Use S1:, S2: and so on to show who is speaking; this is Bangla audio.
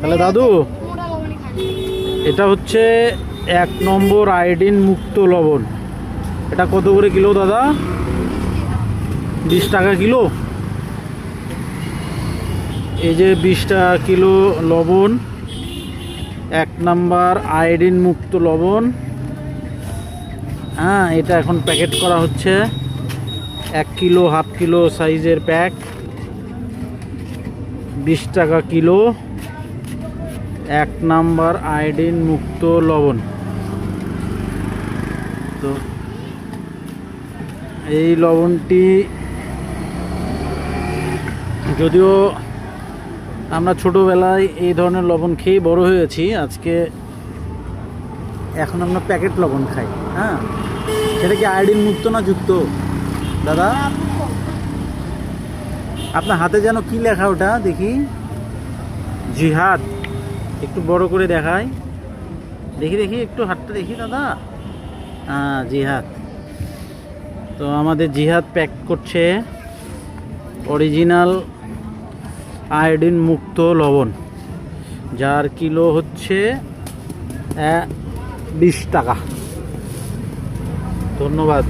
S1: তাহলে দাদু, এটা হচ্ছে এক নম্বর আয়োডিন মুক্ত লবণ। এটা কত করে কিলো দাদা? বিশ টাকা কিলো। এই যে বিশ টাকা কিলো লবণ, এক নাম্বার আয়োডিন মুক্ত লবণ। হ্যাঁ এটা এখন প্যাকেট করা হচ্ছে। এক কিলো, হাফ কিলো সাইজের প্যাক। বিশ টাকা কিলো। এক নাম্বার আয়োডিন মুক্ত লবণ। তো এই লবণটি যদিও আমরা ছোটোবেলায় এই ধরনের লবণ খেয়ে বড় হয়েছি, আজকে এখন আমরা প্যাকেট লবণ খাই হ্যাঁ? সেটা কি আয়োডিন মুক্ত না যুক্ত? দাদা? আপনার হাতে যেন কি লেখা ওটা দেখি। জিহাদ। একটু বড় করে দেখায় দেখি দেখি, একটু হাতটা দেখি, দাদা। হ্যাঁ জিহাদ। তো আমাদের জিহাদ প্যাক করছে অরিজিনাল আয়োডিন মুক্ত লবণ। যার কিলো হচ্ছে বিশ টাকা। ধন্যবাদ।